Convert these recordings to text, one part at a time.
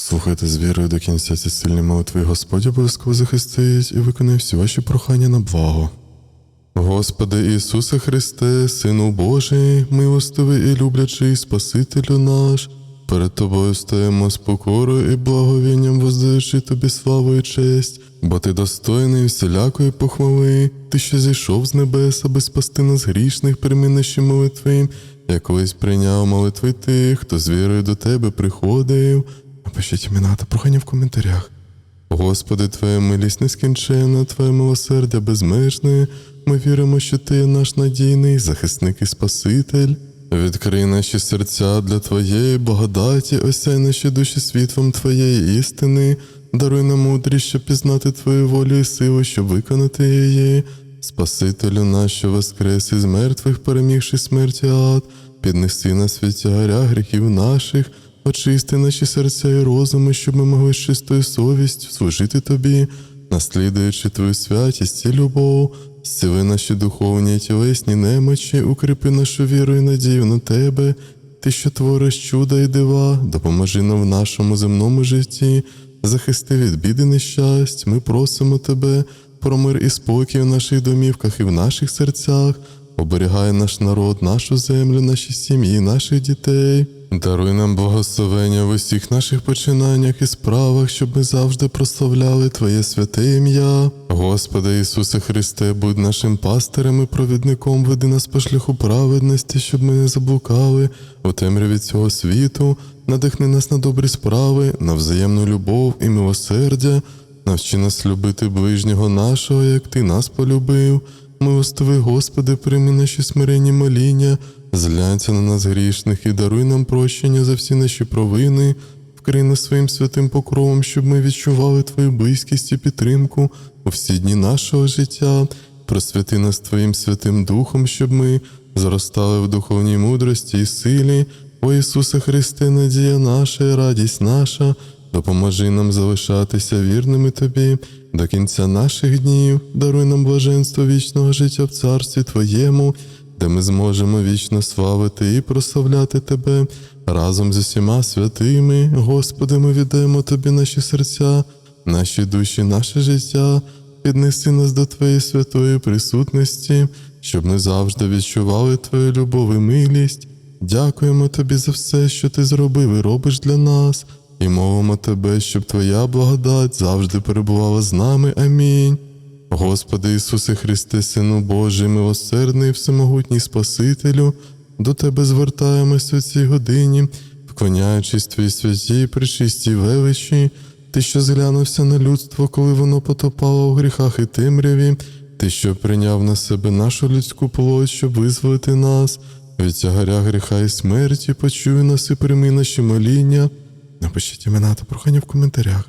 Слухайте з вірою до кінця ці сильні молитви, Господь обов'язково захистить і виконає всі ваші прохання на благо. Господи Ісусе Христе, Сину Божий, милостивий і люблячий Спасителю наш, перед Тобою стоїмо з покорою і благовінням, воздаючи Тобі славу і честь, бо Ти достойний всілякої похвали, Ти, що зійшов з небес, аби спасти нас грішних, примінивши молитви, я колись прийняв молитви тих, хто з вірою до Тебе приходив. Напишіть імена та прохання в коментарях. Господи, Твоя милість нескінченна, Твоє милосердя безмежне. Ми віримо, що Ти наш надійний захисник і Спаситель. Відкрий наші серця для Твоєї благодаті, осяй наші душі світлом Твоєї істини, даруй нам мудрість, щоб пізнати Твою волю і силу, щоб виконати її. Спасителю наш, що воскрес із мертвих, перемігши смерті ад, піднеси нас від тягаря гріхів наших, очисти наші серця і розуми, щоб ми могли з чистою совістю служити Тобі, наслідуючи Твою святість і любов, зціли наші духовні і тілесні немочі, укріпи нашу віру і надію на Тебе, Ти, що твориш чуда і дива, допоможи нам в нашому земному житті, захисти від біди нещасть, ми просимо Тебе про мир і спокій в наших домівках і в наших серцях. Оберігай наш народ, нашу землю, наші сім'ї, наших дітей. Даруй нам благословення в усіх наших починаннях і справах, щоб ми завжди прославляли Твоє святе ім'я. Господи Ісусе Христе, будь нашим пастирем і провідником, веди нас по шляху праведності, щоб ми не заблукали у темряві цього світу, надихни нас на добрі справи, на взаємну любов і милосердя. Навчи нас любити ближнього нашого, як Ти нас полюбив. Милостивий Господи, прийми наші смиренні моління, зглянься на нас грішних і даруй нам прощення за всі наші провини, вкрий нас своїм святим покровом, щоб ми відчували Твою близькість і підтримку у всі дні нашого життя. Просвяти нас Твоїм Святим Духом, щоб ми зростали в духовній мудрості і силі. О Ісусе Христе, надія наша і радість наша. Допоможи нам залишатися вірними Тобі до кінця наших днів, даруй нам блаженство вічного життя в Царстві Твоєму, де ми зможемо вічно славити і прославляти Тебе разом з усіма святими. Господи, ми віддаємо Тобі наші серця, наші душі, наше життя. Піднеси нас до Твоєї святої присутності, щоб ми завжди відчували Твою любов і милість. Дякуємо Тобі за все, що Ти зробив і робиш для нас, і мовимо Тебе, щоб Твоя благодать завжди перебувала з нами. Амінь. Господи Ісусе Христе, Сину Божий, милосердний, всемогутній Спасителю, до Тебе звертаємось у цій годині, вклоняючись Твоїй святій, пречистій величі, Ти, що зглянувся на людство, коли воно потопало у гріхах і темряві, Ти, що прийняв на себе нашу людську плоть, щоб визволити нас від тягаря гріха і смерті, почуй нас і прийми наші моління. Напишіть імена та прохання в коментарях.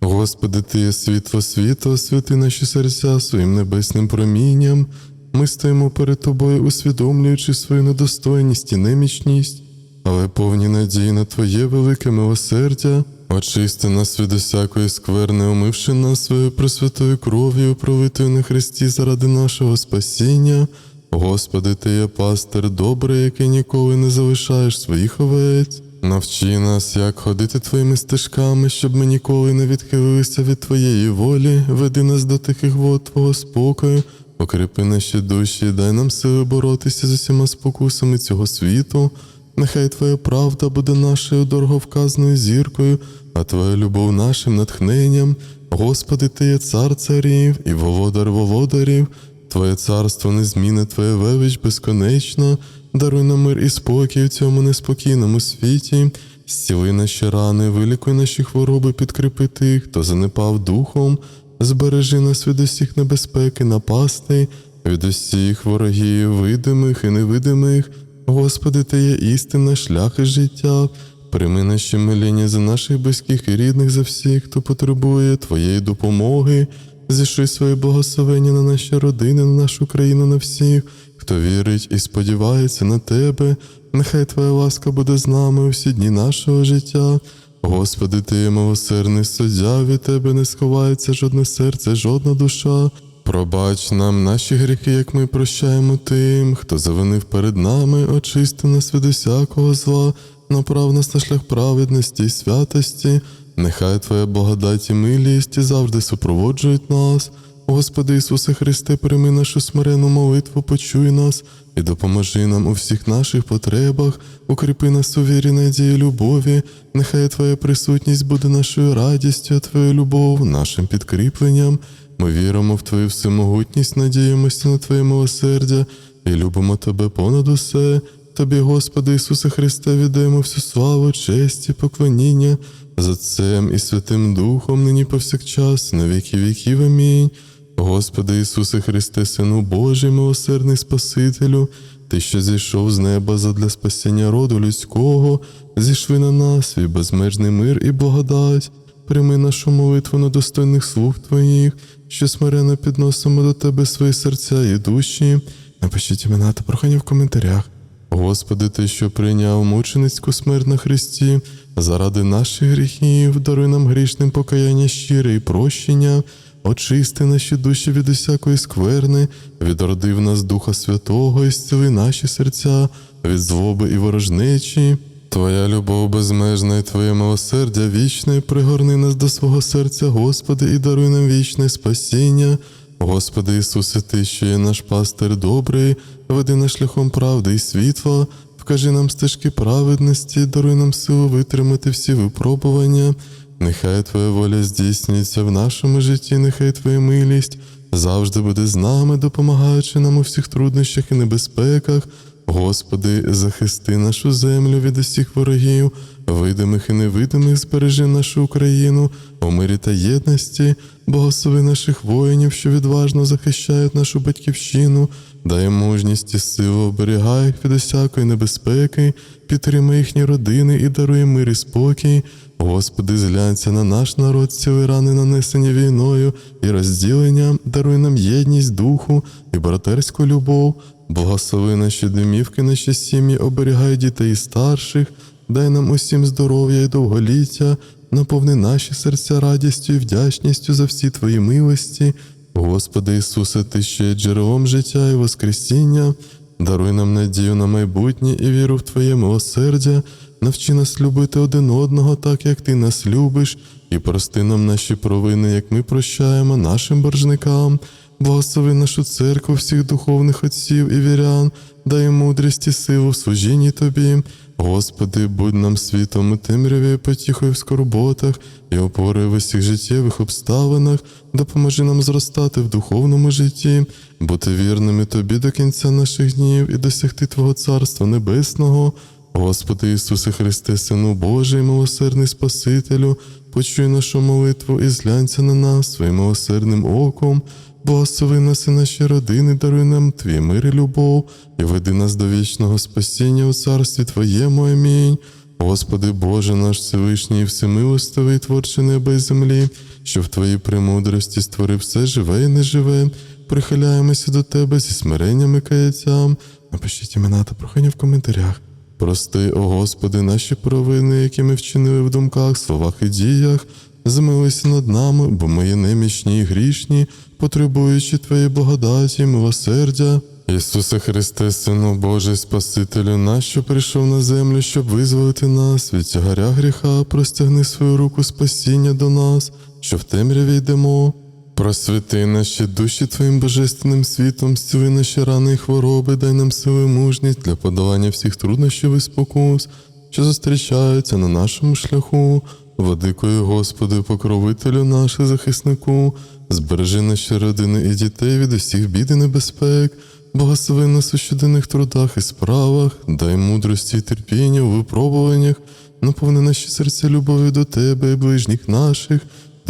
Господи, Ти є світло світу, освяти наші серця своїм небесним промінням. Ми стоїмо перед Тобою, усвідомлюючи свою недостойність і немічність, але повні надії на Твоє велике милосердя. Очисти нас від усякої скверни, омивши нас своєю пресвятою кров'ю, пролитою на Христі заради нашого спасіння. Господи, Ти є пастир добрий, який ніколи не залишаєш своїх овець. Навчи нас, як ходити твоїми стежками, щоб ми ніколи не відхилилися від Твоєї волі, веди нас до тихих вод Твого спокою, окріпи наші душі, дай нам сили боротися з усіма спокусами цього світу. Нехай Твоя правда буде нашою дороговказною зіркою, а Твоя любов нашим натхненням. Господи, Ти є цар царів і володар володарів. Твоє царство незмінне, Твоя велич безконечна, даруй нам мир і спокій у цьому неспокійному світі, зціли наші рани, вилікуй наші хвороби, підкріпи тих, хто занепав духом, збережи нас від усіх небезпек і напастей, від усіх ворогів, видимих і невидимих. Господи, Ти є істинне шлях і життя. Прийми наші моління за наших близьких і рідних, за всіх, хто потребує Твоєї допомоги. Зішли своє благословення на наші родини, на нашу країну, на всіх, хто вірить і сподівається на Тебе. Нехай Твоя ласка буде з нами у всі дні нашого життя. Господи, Ти милосердний суддя, від Тебе не сховається жодне серце, жодна душа. Пробач нам наші гріхи, як ми прощаємо тим, хто завинив перед нами, очисти нас від усякого зла. направ нас на шлях праведності і святості. Нехай Твоя благодать і милість завжди супроводжують нас. Господи Ісусе Христе, прийми нашу смирену молитву, почуй нас і допоможи нам у всіх наших потребах, укріпи нас у вірі, надії, любові. Нехай Твоя присутність буде нашою радістю, а Твоя любов нашим підкріпленням. Ми віримо в Твою всемогутність, надіємося на Твоє милосердя і любимо Тебе понад усе. Тобі, Господи Ісусе Христе, віддаємо всю славу, честь і поклоніння за Отцем і Святим Духом, нині повсякчас, на віки віків. Амінь. Господи Ісусе Христе, Сину Божий, милосердний Спасителю, Ти, що зійшов з неба задля спасіння роду людського, зійшли на нас свій безмежний мир і благодать. Прийми нашу молитву на достойних слуг Твоїх, що смиренно підносимо до Тебе свої серця і душі. Напишіть імена та прохання в коментарях. Господи, Ти, що прийняв мученицьку смерть на Христі, заради наших гріхів, даруй нам грішним покаяння щире і прощення, очисти наші душі від усякої скверни, відроди в нас Духа Святого і зціли наші серця від злоби і ворожнечі. Твоя любов безмежна і Твоє милосердя вічне, пригорни нас до свого серця, Господи, і даруй нам вічне спасіння. Господи Ісусе, Ти, що є наш пастир добрий, веди нас шляхом правди і світла, вкажи нам стежки праведності, даруй нам силу витримати всі випробування. Нехай Твоя воля здійснюється в нашому житті, нехай Твоя милість завжди буде з нами, допомагаючи нам у всіх труднощах і небезпеках. Господи, захисти нашу землю від усіх ворогів, видимих і невидимих, збережи нашу Україну у мирі та єдності, благослови наших воїнів, що відважно захищають нашу батьківщину, дай мужність і силу, оберігай їх від усякої небезпеки, підтримай їхні родини і даруй мир і спокій. Господи, зглянься на наш народ, ціли рани, нанесені війною і розділення, даруй нам єдність духу і братерську любов. Благослови наші домівки, наші сім'ї, оберігай дітей і старших, дай нам усім здоров'я і довголіття, наповни наші серця радістю і вдячністю за всі Твої милості. Господи Ісусе, Ти ще є джерелом життя і воскресіння, даруй нам надію на майбутнє і віру в Твоє милосердя, навчи нас любити один одного, так як Ти нас любиш, і прости нам наші провини, як ми прощаємо нашим боржникам. Благослови нашу церкву, всіх духовних отців і вірян, дай мудрість і силу в служінні Тобі. Господи, будь нам світом у темряві, потіхою в скорботах і опорою в усіх життєвих обставинах, допоможи нам зростати в духовному житті, бути вірними Тобі до кінця наших днів і досягти Твого Царства Небесного. Господи Ісусе Христе, Сину Божий, милосердний Спасителю, почуй нашу молитву і зглянься на нас своїм милосердним оком. Благослови нас і наші родини, даруй нам Твій мир і любов, і веди нас до вічного спасіння у царстві Твоєму. Амінь. Господи Боже наш Всевишній, і всемилостивий, творче неба і землі, що в Твоїй премудрості створив все живе і неживе. Прихиляємося до Тебе зі смиренням і каяттям. Напишіть імена та прохання в коментарях. Прости, о Господи, наші провини, які ми вчинили в думках, словах і діях. Змилися над нами, бо ми є немічні і грішні, потребуючи Твоєї благодаті, милосердя. Ісусе Христе, Сину Божий, Спасителю наш, що прийшов на землю, щоб визволити нас від тягаря гріха, простягни свою руку спасіння до нас, що в темряві йдемо. Просвіти наші душі Твоїм божественним світом, зціли наші рани і хвороби, дай нам сили мужність для подолання всіх труднощів і спокус, що зустрічаються на нашому шляху. Владикою, Господи, покровителю наш і захиснику, збережи наші родини і дітей від усіх бід і небезпек, благослови нас у щоденних трудах і справах, дай мудрості і терпіння у випробуваннях, наповни наші серця любов'ю до Тебе і ближніх наших,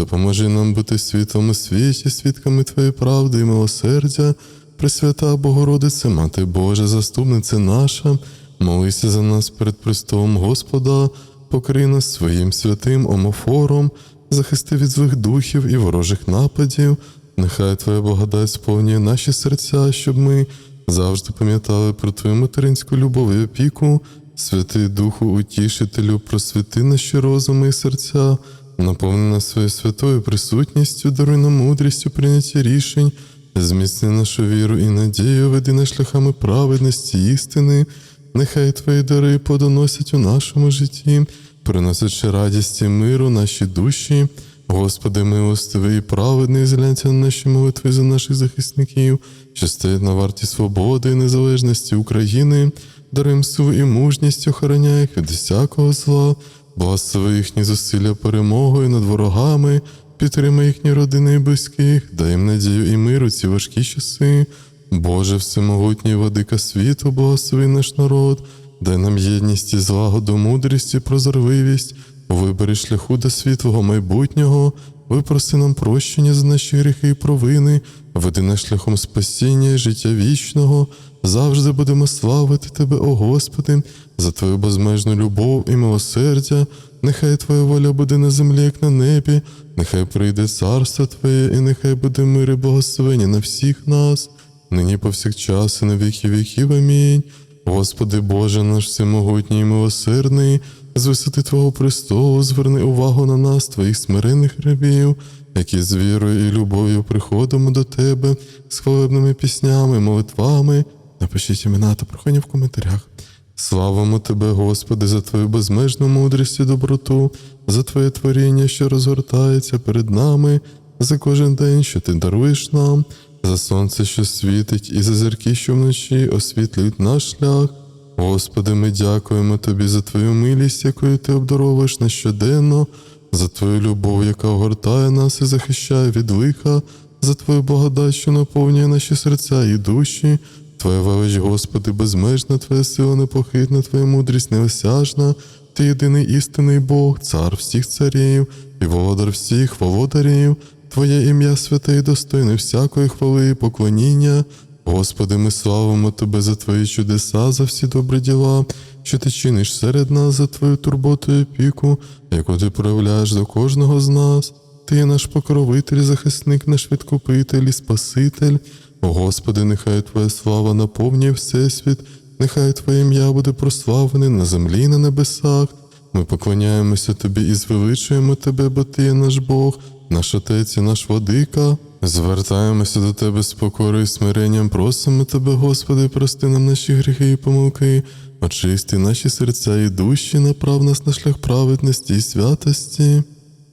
допоможи нам бути світом у світі, свідками Твоєї правди і милосердя, Пресвята Богородице, Мати Божа, заступниця наша, молися за нас перед престолом Господа покрий нас своїм святим омофором, захисти від злих духів і ворожих нападів. Нехай Твоя благодать сповнює наші серця, щоб ми завжди пам'ятали про Твою материнську любов і опіку, святий Духу, утішителю, просвіти наші розуми і серця, наповни нас своєю святою присутністю, даруй нам мудрість у прийнятті рішень, зміцни нашу віру і надію, веди нас шляхами праведності, істини. Нехай твої дари подоносять у нашому житті, приносячи радість і миру наші душі. Господи, милостивий і праведний, зглянься на наші молитви за наших захисників, що стоять на варті свободи і незалежності України, даруй їм силу і мужність, охороняй від всякого зла, благослови їхні зусилля перемогою над ворогами, підтримай їхні родини і близьких, дай їм надію і мир у ці важкі часи. Боже, всемогутній владика світу, благослови наш народ, дай нам єдність і злагоду, мудрість і прозорливість, у виборі шляху до світлого майбутнього, випроси нам прощення за наші гріхи і провини, веди нас шляхом спасіння і життя вічного, завжди будемо славити Тебе, о Господи, за Твою безмежну любов і милосердя, нехай Твоя воля буде на землі, як на небі, нехай прийде царство Твоє, і нехай буде мир і благословення на всіх нас нині повсякчас і на віки віків. Амінь. Господи Боже наш всемогутній і милосердний, з висоти Твого престолу зверни увагу на нас, Твоїх смиренних рабів, які з вірою і любов'ю приходимо до Тебе з хвалебними піснями, молитвами. Напишіть імена та прохання в коментарях. Славимо Тебе, Господи, за Твою безмежну мудрість і доброту, за Твоє творіння, що розгортається перед нами, за кожен день, що Ти даруєш нам, за сонце, що світить, і за зірки, що вночі освітлюють наш шлях. Господи, ми дякуємо Тобі за Твою милість, якою Ти обдаровуєш нас щоденно, за Твою любов, яка огортає нас і захищає від лиха, за Твою благодать, що наповнює наші серця і душі. Твоя велич, Господи, безмежна, Твоя сила непохитна, Твоя мудрість неосяжна, Ти єдиний істинний Бог, цар всіх царів і володар всіх володарів. Твоє ім'я святе і достойне всякої хвали і поклоніння. Господи, ми славимо Тебе за Твої чудеса, за всі добрі діла, що ти чиниш серед нас за Твою турботу і опіку, яку ти проявляєш до кожного з нас. Ти є наш покровитель, захисник, наш відкупитель і Спаситель. О Господи, нехай Твоя слава наповнює Всесвіт, нехай Твоє ім'я буде прославлене на землі і на небесах. Ми поклоняємося Тобі і звеличуємо Тебе, бо Ти є наш Бог, наш Отець і наш Владика. Звертаємося до Тебе з покорою і смиренням, просимо Тебе, Господи, прости нам наші гріхи і помилки, очисти наші серця і душі, направ нас на шлях праведності і святості.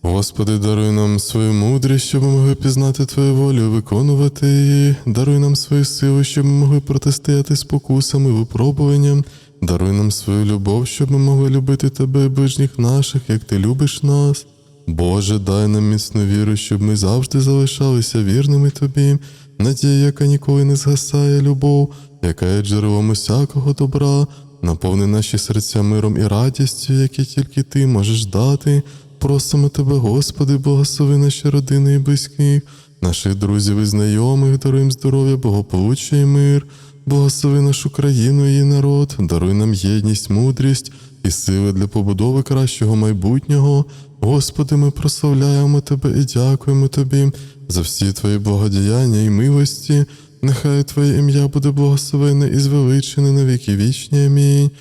Господи, даруй нам свою мудрість, щоб ми могли пізнати Твою волю, виконувати її. Даруй нам свою силу, щоб ми могли протистояти спокусам і випробуванням. Даруй нам свою любов, щоб ми могли любити Тебе і ближніх наших, як Ти любиш нас. Боже, дай нам міцну віру, щоб ми завжди залишалися вірними Тобі. Надія, яка ніколи не згасає, любов, яка є джерелом усякого добра, наповни наші серця миром і радістю, які тільки Ти можеш дати. Просимо Тебе, Господи, благослови наші родини і близьких, наших друзів і знайомих, даруй їм здоров'я, благополуччя і мир. Благослови нашу країну і її народ, даруй нам єдність, мудрість і сили для побудови кращого майбутнього. Господи, ми прославляємо Тебе і дякуємо Тобі за всі Твої благодіяння і милості. Нехай Твоє ім'я буде благословене і звеличене на віки вічні. Амінь.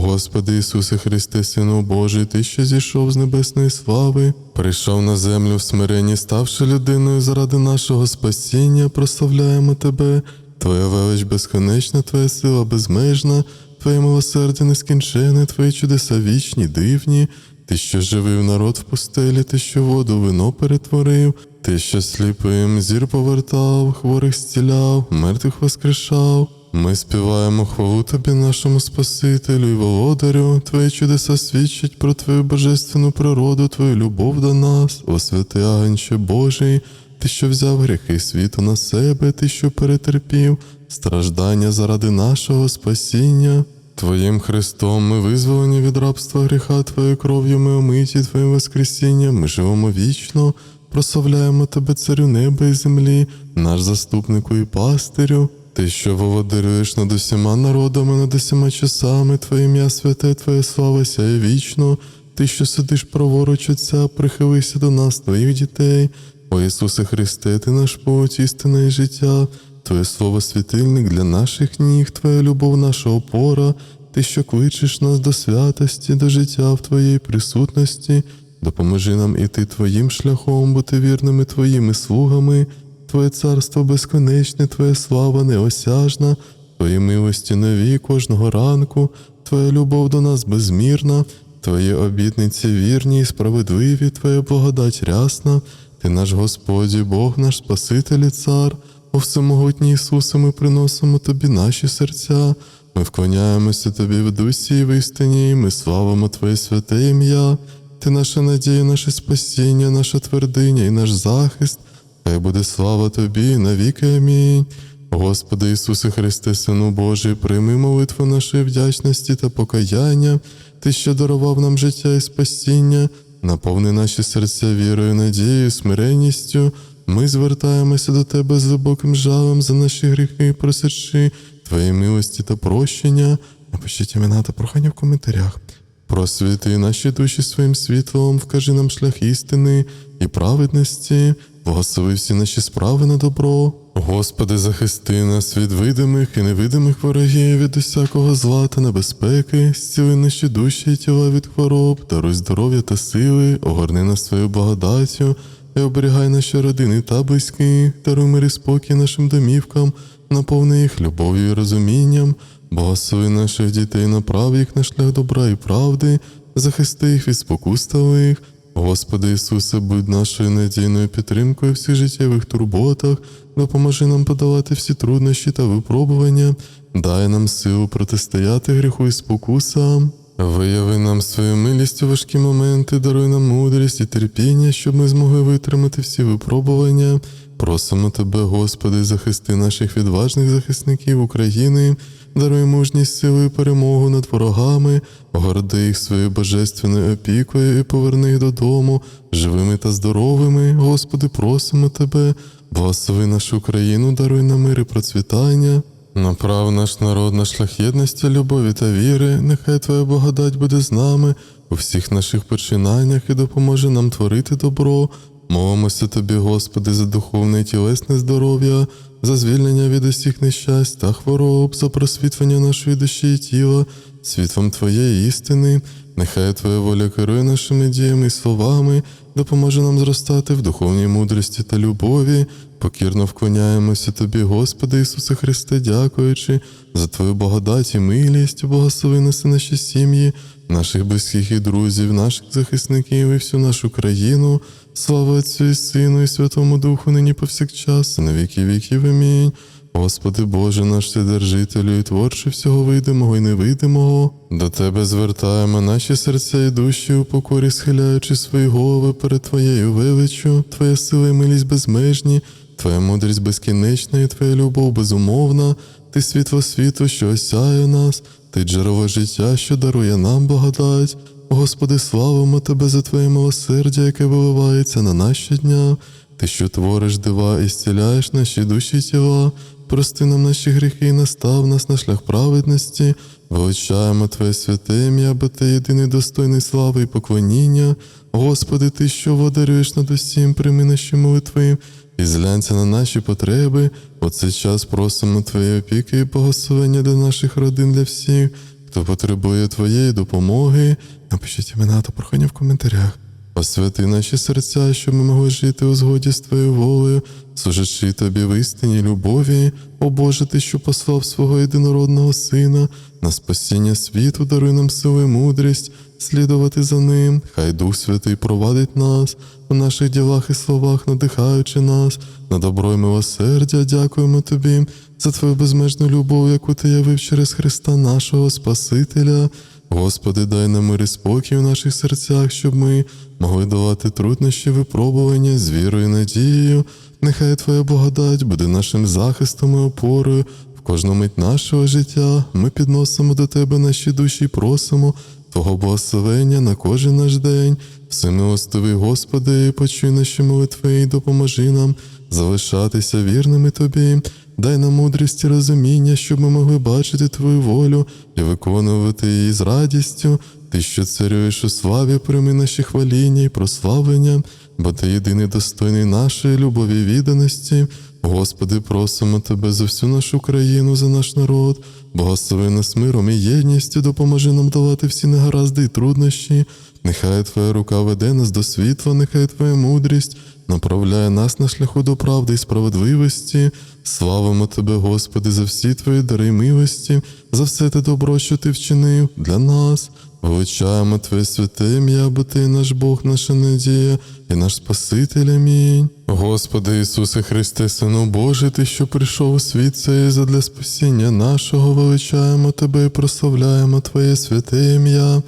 Господи Ісусе Христе, Сину Божий, Ти, що зійшов з небесної слави, прийшов на землю в смиренні, ставши людиною заради нашого спасіння, прославляємо Тебе. Твоя велич безконечна, Твоя сила безмежна, Твоє милосердя нескінчене, Твої чудеса вічні, дивні. Ти, що живив народ в пустелі, ти, що воду вино перетворив, ти, що сліпим зір повертав, хворих зціляв, мертвих воскрешав. Ми співаємо хвалу Тобі, нашому Спасителю і володарю. Твої чудеса свідчать про Твою божественну природу, Твою любов до нас, о святий агенче Божий, Ти, що взяв гріхи світу на себе, Ти, що перетерпів страждання заради нашого спасіння. Твоїм Христом ми визволені від рабства гріха, Твоєю кров'ю ми омиті, Твоїм Воскресінням, ми живемо вічно, прославляємо Тебе, Царю неба і землі, наш заступнику і пастирю. Ти, що володарюєш над усіма народами, над усіма часами, Твоє ім'я святе, Твоя слава сяє вічно. Ти, що сидиш праворуч Отця, прихилися до нас, Твоїх дітей. О Ісусе Христе, Ти наш путь, істина і життя. Твоє слово світильник для наших ніг, Твоя любов, наша опора, Ти, що кличеш нас до святості, до життя в Твоїй присутності, допоможи нам іти Твоїм шляхом, бути вірними Твоїми слугами, Твоє царство безконечне, Твоя слава неосяжна, Твої милості нові кожного ранку, Твоя любов до нас безмірна, Твої обітниці вірні і справедливі, Твоя благодать рясна, Ти наш Господь, Бог наш Спаситель і Цар. О всемогутній Ісусе, ми приносимо Тобі наші серця. Ми вклоняємося Тобі в дусі і в істині, ми славимо Твоє святе ім'я. Ти наша надія, наше спасіння, наша твердиня і наш захист. Хай буде слава Тобі навіки. Амінь. Господи Ісусе Христе, Сину Божий, прийми молитву нашої вдячності та покаяння, Ти, що дарував нам життя і спасіння, наповни наші серця вірою, надією, смиренністю. Ми звертаємося до Тебе з глибоким жалем за наші гріхи, просячи Твої милості та прощення. Напишіть імена та прохання в коментарях. Просвіти наші душі своїм світлом, вкажи нам шлях істини і праведності, благослови всі наші справи на добро. Господи, захисти нас від видимих і невидимих ворогів, від усякого зла та небезпеки, зціли наші душі і тіла від хвороб, даруй здоров'я та сили, огорни нас своєю благодаттю і оберігай наші родини та близькі, даруй мир і спокій нашим домівкам, наповни їх любов'ю і розумінням. Благослови наших дітей, направ їх на шлях добра і правди, захисти їх від спокус та лих. Господи Ісусе, будь нашою надійною підтримкою в всіх життєвих турботах, допоможи нам подолати всі труднощі та випробування, дай нам силу протистояти гріху і спокусам. Вияви нам свою милість у важкі моменти, даруй нам мудрість і терпіння, щоб ми змогли витримати всі випробування. Просимо Тебе, Господи, захисти наших відважних захисників України, даруй мужність силу і перемогу над ворогами, огорди їх своєю божественною опікою і поверни їх додому, живими та здоровими. Господи, просимо Тебе, благослови нашу країну, даруй нам мир і процвітання. Направ наш народ на шлях єдності, любові та віри, нехай Твоя благодать буде з нами у всіх наших починаннях і допоможе нам творити добро. Молимося Тобі, Господи, за духовне і тілесне здоров'я, за звільнення від усіх нещасть та хвороб, за просвітлення нашої душі і тіла, світлом Твоєї істини. Нехай Твоя воля керує нашими діями і словами, допоможе нам зростати в духовній мудрості та любові. Покірно вклоняємося Тобі, Господи Ісусе Христе, дякуючи за Твою благодать і милість, благослови нас і наші сім'ї, наших близьких і друзів, наших захисників і всю нашу країну. Слава Отцю і Сину, і Святому Духу, нині повсякчас, і на віки віків. Амінь. Господи Боже наш Вседержителю і творче всього видимого і невидимого, до Тебе звертаємо наші серця і душі у покорі, схиляючи свої голови перед Твоєю величчю, Твоя сила і милість безмежні, Твоя мудрість безкінечна і Твоя любов безумовна, Ти світло світу, що осяє нас, Ти джерело життя, що дарує нам благодать. Господи, славимо Тебе за Твоє милосердя, яке виливається на нас щодня. Ти, що твориш дива і зціляєш наші душі тіла, прости нам наші гріхи і настав нас на шлях праведності, величаємо Твоє святе ім'я, бо Ти єдиний достойний слави і поклоніння. Господи, Ти, що водарюєш над усім, прийми наші молитви і зглянься на наші потреби. У цей час просимо Твоєї опіки і благословення до наших родин для всіх, хто потребує Твоєї допомоги. Напишіть імена та прохання в коментарях. Освяти наші серця, щоб ми могли жити у згоді з Твоєю волею, служачи Тобі в істині любові, о Боже, Ти, що послав свого єдинородного Сина, на спасіння світу, даруй нам силу і мудрість, слідувати за ним. Хай Дух Святий провадить нас у наших ділах і словах, надихаючи нас на добро і милосердя. Дякуємо Тобі за Твою безмежну любов, яку Ти явив через Христа нашого Спасителя. Господи, дай нам мир і спокій у наших серцях, щоб ми могли давати труднощі випробування з вірою і надією. Нехай Твоя благодать буде нашим захистом і опорою в кожну мить нашого життя. Ми підносимо до Тебе наші душі і просимо Твого благословення на кожен наш день. Всемилостивий Господи, почуй наші молитви і допоможи нам залишатися вірними Тобі. Дай нам мудрість і розуміння, щоб ми могли бачити Твою волю і виконувати її з радістю. Ти, що царюєш у славі, прийми наші хваління і прославлення, бо ти єдиний достойний нашої любові і відданості. Господи, просимо Тебе за всю нашу країну, за наш народ, благослови нас миром і єдністю, допоможи нам давати всі негаразди і труднощі. Нехай Твоя рука веде нас до світла, нехай Твоя мудрість направляє нас на шляху до правди і справедливості. Славимо Тебе, Господи, за всі Твої дари милості, за все те добро, що Ти вчинив для нас. Величаємо Твоє святе ім'я, бо Ти наш Бог, наша надія і наш Спаситель. Амінь. Господи Ісусе Христе, Сину Божий, Ти, що прийшов у світ цей задля спасіння нашого, величаємо Тебе і прославляємо Твоє святе ім'я.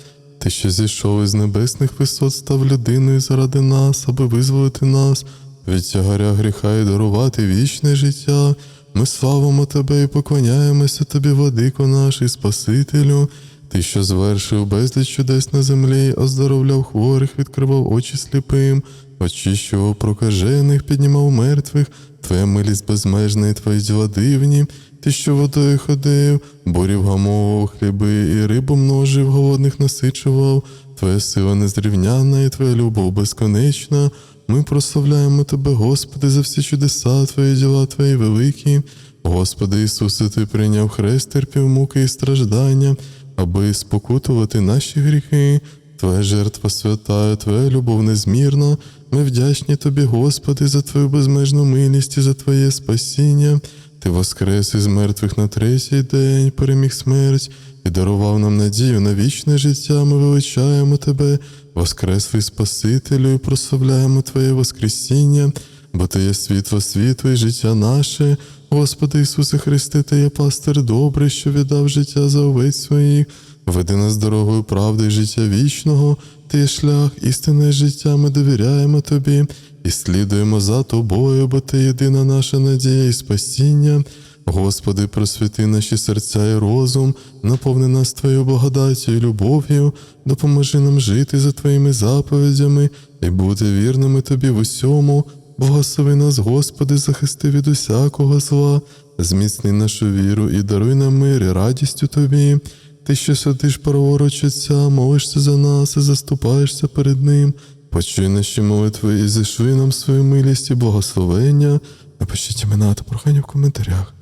Ти, що зійшов із небесних висот, став людиною заради нас, аби визволити нас від тягаря гріха і дарувати вічне життя. Ми славимо Тебе і поклоняємося Тобі, владико наш і Спасителю. Ти, що звершив безліч чудес на землі, оздоровляв хворих, відкривав очі сліпим, очищував прокажених, піднімав мертвих, Твоя милість безмежна і твої діла дивні. Ти, що водою ходив, бурів гамовував хліби і рибу множив, голодних насичував. Твоя сила незрівнянна і твоя любов безконечна. Ми прославляємо Тебе, Господи, за всі чудеса, Твої діла, Твої великі. Господи Ісусе, Ти прийняв хрест, терпів муки і страждання, аби спокутувати наші гріхи. Твоя жертва свята, Твоя любов незмірна. Ми вдячні Тобі, Господи, за Твою безмежну милість і за Твоє спасіння. Ти воскрес із мертвих на третій день, переміг смерть і дарував нам надію на вічне життя. Ми величаємо Тебе, Воскреслий Спасителю, і прославляємо Твоє Воскресіння, бо Ти є світло світу і життя наше. Господи Ісусе Христе, Ти є пастир добрий, що віддав життя за овець своїх. Веди нас дорогою правди і життя вічного, Ти шлях, істинне життя, ми довіряємо Тобі і слідуємо за Тобою, бо Ти єдина наша надія і спасіння. Господи, просвіти наші серця і розум, наповни нас Твоєю благодаттю і любов'ю, допоможи нам жити за Твоїми заповідями і бути вірними Тобі в усьому. Благослови нас, Господи, захисти від усякого зла, зміцни нашу віру і даруй нам мир і радість у Тобі. Ти, що сидиш праворуч Отця, молишся за нас і заступаєшся перед Ним. Почуй наші молитви і зішли нам свою милість і благословення. Напишіть імена та прохання в коментарях.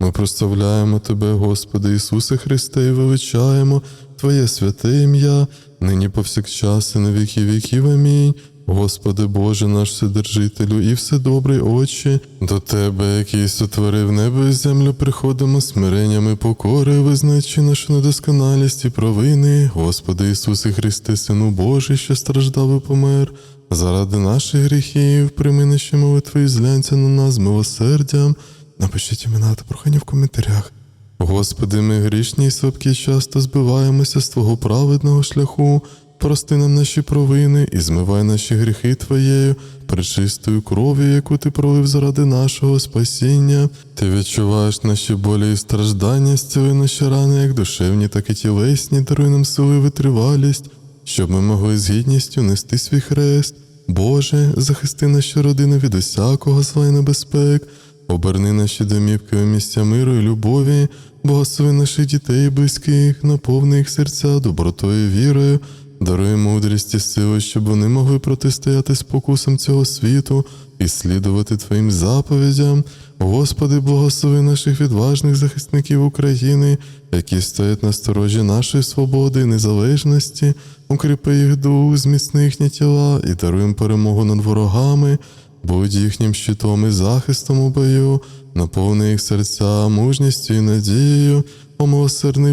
Ми прославляємо Тебе, Господи Ісусе Христе, і величаємо Твоє святе ім'я, нині повсякчас і на віки віків. Амінь. Господи Боже наш Вседержителю і Вседобрий Отче, до Тебе, який сотворив небо і землю, приходимо смиреннями покори, визначи нашу недосконалість і провини, Господи Ісусе Христе, Сину Божий, що страждав і помер. Заради наших гріхів, прийми наші молитви і зглянься на нас милосердям. Напишіть імена та прохання в коментарях. Господи, ми грішні і слабкі часто збиваємося з Твого праведного шляху. Прости нам наші провини і змивай наші гріхи Твоєю, пречистою кров'ю, яку Ти пролив заради нашого спасіння. Ти відчуваєш наші болі і страждання, зціли наші рани, як душевні, так і тілесні, даруй нам силу і витривалість, щоб ми могли з гідністю нести свій хрест. Боже, захисти наші родини від усякого зла і небезпек. Оберни наші домівки у місця миру і любові, благослови наших дітей і близьких, наповни їх серця добротою і вірою, даруй мудрість і силу, щоб вони могли протистояти спокусам цього світу і слідувати Твоїм заповідям. Господи, благослови наших відважних захисників України, які стоять на сторожі нашої свободи і незалежності, укріпи їх дух, зміцни їхні тіла і даруй перемогу над ворогами. Будь їхнім щитом і захистом у бою, наповни їх серця мужністю і надією, о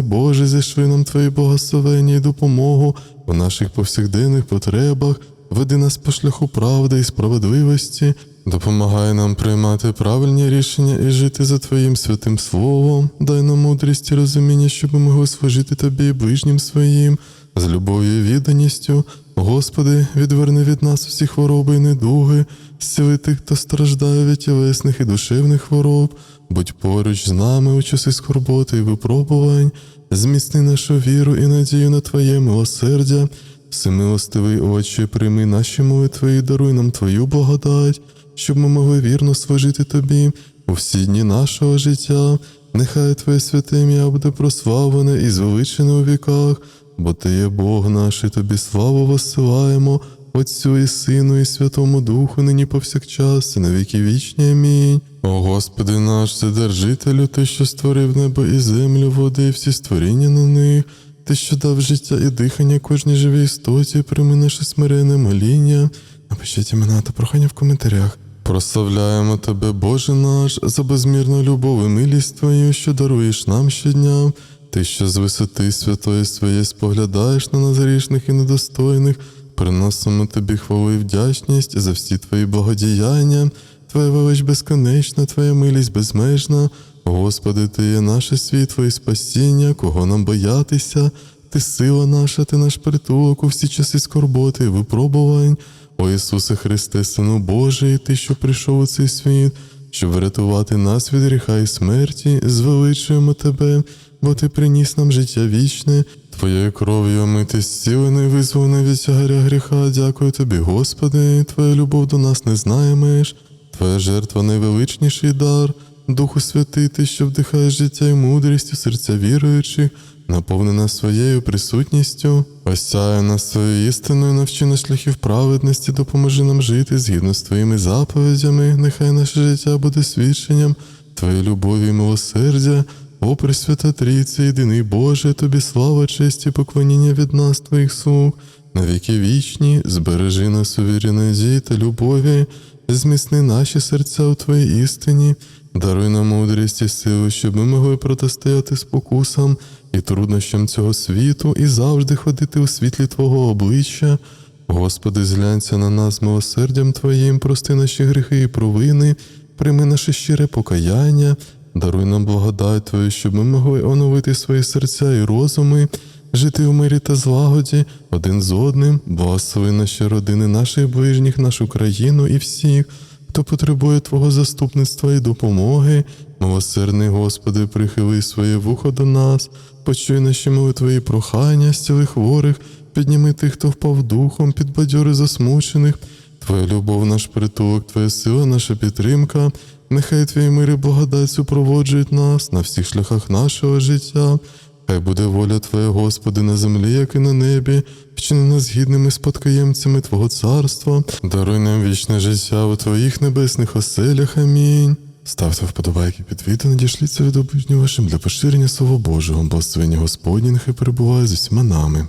Боже, зішли нам Твої благословення і допомогу у наших повсякденних потребах, веди нас по шляху правди і справедливості, допомагай нам приймати правильні рішення і жити за Твоїм святим Словом, дай нам мудрість і розуміння, щоб ми могли служити Тобі і ближнім своїм, з любов'ю і відданістю. Господи, відверни від нас усі хвороби і недуги, зціли тих, хто страждає від тілесних і душевних хвороб, будь поруч з нами у часи скорботи і випробувань, зміцни нашу віру і надію на Твоє милосердя, всемилостивий Отче, прийми наші молитви і даруй нам Твою благодать, щоб ми могли вірно служити Тобі у всі дні нашого життя. Нехай Твоє святе ім'я буде прославлене і звеличене у віках, бо Ти є Бог наш, і Тобі славу воссилаємо, Отцю і Сину, і Святому Духу, нині повсякчас, і на віки вічні. Амінь. О Господи наш, Вседержителю, Ти, що створив небо і землю, води, і всі створіння на них. Ти, що дав життя і дихання кожній живій істоті, прийми наше смирене моління. Напишіть імена та прохання в коментарях. Прославляємо Тебе, Боже наш, за безмірну любов і милість Твою, що даруєш нам щодня. Ти, що з висоти святої своєї споглядаєш на нас грішних і недостойних, приносимо Тобі хвалу і вдячність за всі Твої благодіяння. Твоя велич безконечна, Твоя милість безмежна. Господи, Ти є наше світло і спасіння, кого нам боятися. Ти сила наша, ти наш притулок у всі часи скорботи випробувань. О Ісусе Христе, Сину Божий, Ти, що прийшов у цей світ, щоб врятувати нас від гріха і смерті, звеличуємо Тебе, бо Ти приніс нам життя вічне, Твоєю кров'ю ми ти зцілений, визволений від тягаря гріха. Дякую Тобі, Господи, Твоя любов до нас не знає меж, Твоя жертва найвеличніший дар. Духу Святий, Ти, що вдихаєш життя і мудрість у серця віруючих, наповнена своєю присутністю, осяє нас своєю істиною, навчи на шляхів праведності, допоможи нам жити згідно з Твоїми заповідями, нехай наше життя буде свідченням Твоєї любові і милосердя. О, Пресвята Трійце, єдиний Боже, Тобі слава, честь і поклоніння від нас, Твоїх слуг, на віки вічні, збережи нас у вірі та любові, зміцни наші серця у Твоїй істині, даруй нам мудрість і силу, щоб ми могли протистояти спокусам і труднощам цього світу і завжди ходити у світлі Твого обличчя. Господи, зглянься на нас милосердям Твоїм, прости наші гріхи і провини, прийми наше щире покаяння, даруй нам благодать Твою, щоб ми могли оновити свої серця і розуми, жити в мирі та злагоді один з одним, благослови наші родини, наших ближніх, нашу країну і всіх, хто потребує Твого заступництва і допомоги. Милосердний Господи, прихили своє вухо до нас, почуй наші молитви і прохання, зціли хворих, підніми тих, хто впав духом, підбадьори засмучених. Твоя любов, наш притулок, Твоя сила, наша підтримка. Нехай Твій мир і благодать супроводжують нас на всіх шляхах нашого життя. Хай буде воля Твоя, Господи, на землі, як і на небі, вчини нас гідними спадкоємцями Твого царства, даруй нам вічне життя у Твоїх небесних оселях. Амінь. Ставте вподобайки під відео, надішліться від обличня вашим для поширення Слова Божого, благословення Господні, нехай перебуває з усіма нами.